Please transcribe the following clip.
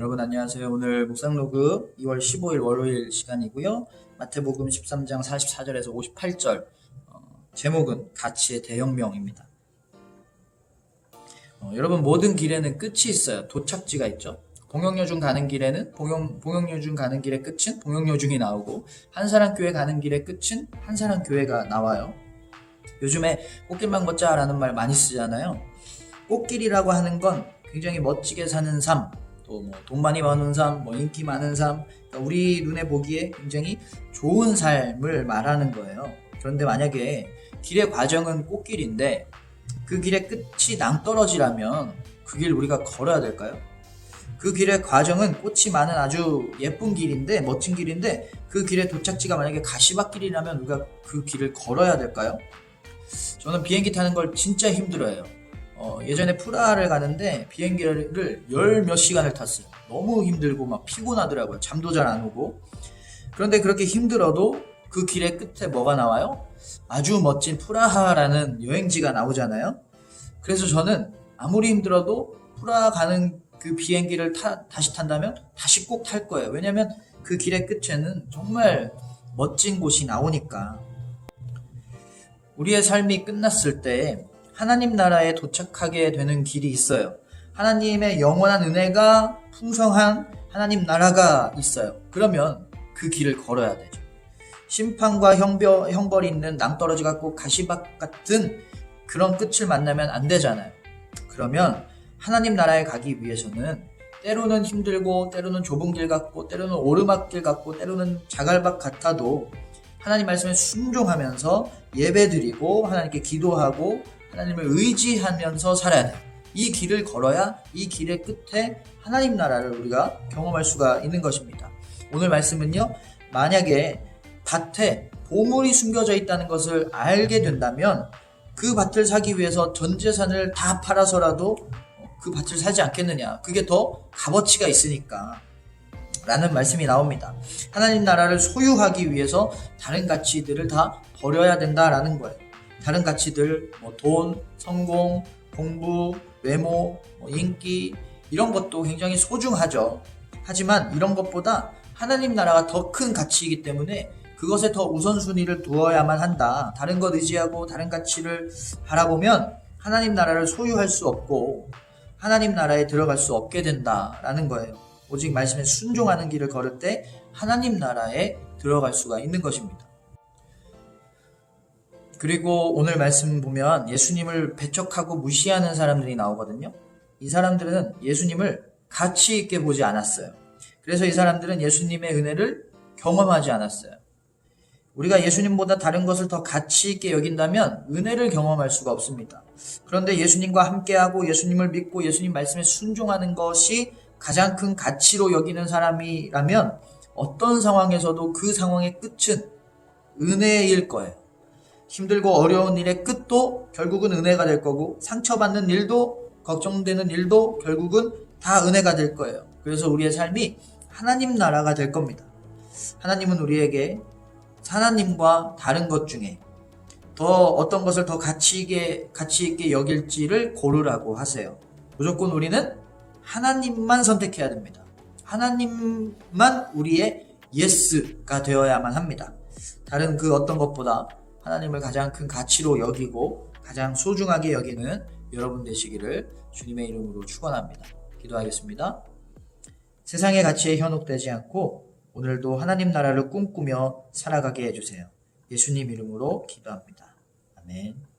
여러분 안녕하세요. 오늘 묵상로그 2월 15일 월요일 시간이고요. 마태복음 13장 44절에서 58절 어, 제목은 가치의 대혁명입니다. 어, 여러분 모든 길에는 끝이 있어요. 도착지가 있죠. 봉영여중 가는 길에는 봉영, 봉영여중 가는 길의 끝은 봉영여중이 나오고 한사람 교회 가는 길의 끝은 한사람 교회가 나와요. 요즘에 꽃길만 걷자라는 말 많이 쓰잖아요. 꽃길이라고 하는 건 굉장히 멋지게 사는 삶, 또 뭐 돈 많이 버는 삶, 뭐 인기 많은 삶, 그러니까 우리 눈에 보기에 굉장히 좋은 삶을 말하는 거예요. 그런데 만약에 길의 과정은 꽃길인데 그 길의 끝이 낭떠러지라면 그 길 우리가 걸어야 될까요? 그 길의 과정은 꽃이 많은 아주 예쁜 길인데 멋진 길인데 그 길의 도착지가 만약에 가시밭길이라면 우리가 그 길을 걸어야 될까요? 저는 비행기 타는 걸 진짜 힘들어해요. 어, 예전에 프라하를 가는데 비행기를 열 몇 시간을 탔어요. 너무 힘들고 막 피곤하더라고요. 잠도 잘 안 오고. 그런데 그렇게 힘들어도 그 길의 끝에 뭐가 나와요? 아주 멋진 프라하라는 여행지가 나오잖아요. 그래서 저는 아무리 힘들어도 프라하 가는 그 비행기를 타- 다시 탄다면 다시 꼭 탈 거예요. 왜냐면 그 길의 끝에는 정말 멋진 곳이 나오니까. 우리의 삶이 끝났을 때 하나님 나라에 도착하게 되는 길이 있어요. 하나님의 영원한 은혜가 풍성한 하나님 나라가 있어요. 그러면 그 길을 걸어야 되죠. 심판과 형벌, 형벌이 있는 낭떠러지 같고 가시밭 같은 그런 끝을 만나면 안 되잖아요. 그러면 하나님 나라에 가기 위해서는 때로는 힘들고 때로는 좁은 길 같고 때로는 오르막길 같고 때로는 자갈밭 같아도 하나님 말씀에 순종하면서 예배드리고 하나님께 기도하고 하나님을 의지하면서 살아야 돼요. 이 길을 걸어야 이 길의 끝에 하나님 나라를 우리가 경험할 수가 있는 것입니다. 오늘 말씀은요. 만약에 밭에 보물이 숨겨져 있다는 것을 알게 된다면 그 밭을 사기 위해서 전 재산을 다 팔아서라도 그 밭을 사지 않겠느냐. 그게 더 값어치가 있으니까. 라는 말씀이 나옵니다. 하나님 나라를 소유하기 위해서 다른 가치들을 다 버려야 된다라는 거예요. 다른 가치들, 뭐 돈, 성공, 공부, 외모, 뭐 인기, 이런 것도 굉장히 소중하죠. 하지만 이런 것보다 하나님 나라가 더 큰 가치이기 때문에 그것에 더 우선순위를 두어야만 한다. 다른 것 의지하고 다른 가치를 바라보면 하나님 나라를 소유할 수 없고 하나님 나라에 들어갈 수 없게 된다라는 거예요. 오직 말씀에 순종하는 길을 걸을 때 하나님 나라에 들어갈 수가 있는 것입니다. 그리고 오늘 말씀 보면 예수님을 배척하고 무시하는 사람들이 나오거든요. 이 사람들은 예수님을 가치 있게 보지 않았어요. 그래서 이 사람들은 예수님의 은혜를 경험하지 않았어요. 우리가 예수님보다 다른 것을 더 가치 있게 여긴다면 은혜를 경험할 수가 없습니다. 그런데 예수님과 함께하고 예수님을 믿고 예수님 말씀에 순종하는 것이 가장 큰 가치로 여기는 사람이라면 어떤 상황에서도 그 상황의 끝은 은혜일 거예요. 힘들고 어려운 일의 끝도 결국은 은혜가 될 거고 상처받는 일도 걱정되는 일도 결국은 다 은혜가 될 거예요. 그래서 우리의 삶이 하나님 나라가 될 겁니다. 하나님은 우리에게 하나님과 다른 것 중에 더 어떤 것을 더 가치 있게 가치 있게 여길지를 고르라고 하세요. 무조건 우리는 하나님만 선택해야 됩니다. 하나님만 우리의 예스가 되어야만 합니다. 다른 그 어떤 것보다 하나님을 가장 큰 가치로 여기고 가장 소중하게 여기는 여러분 되시기를 주님의 이름으로 축원합니다. 기도하겠습니다. 세상의 가치에 현혹되지 않고 오늘도 하나님 나라를 꿈꾸며 살아가게 해주세요. 예수님 이름으로 기도합니다. 아멘.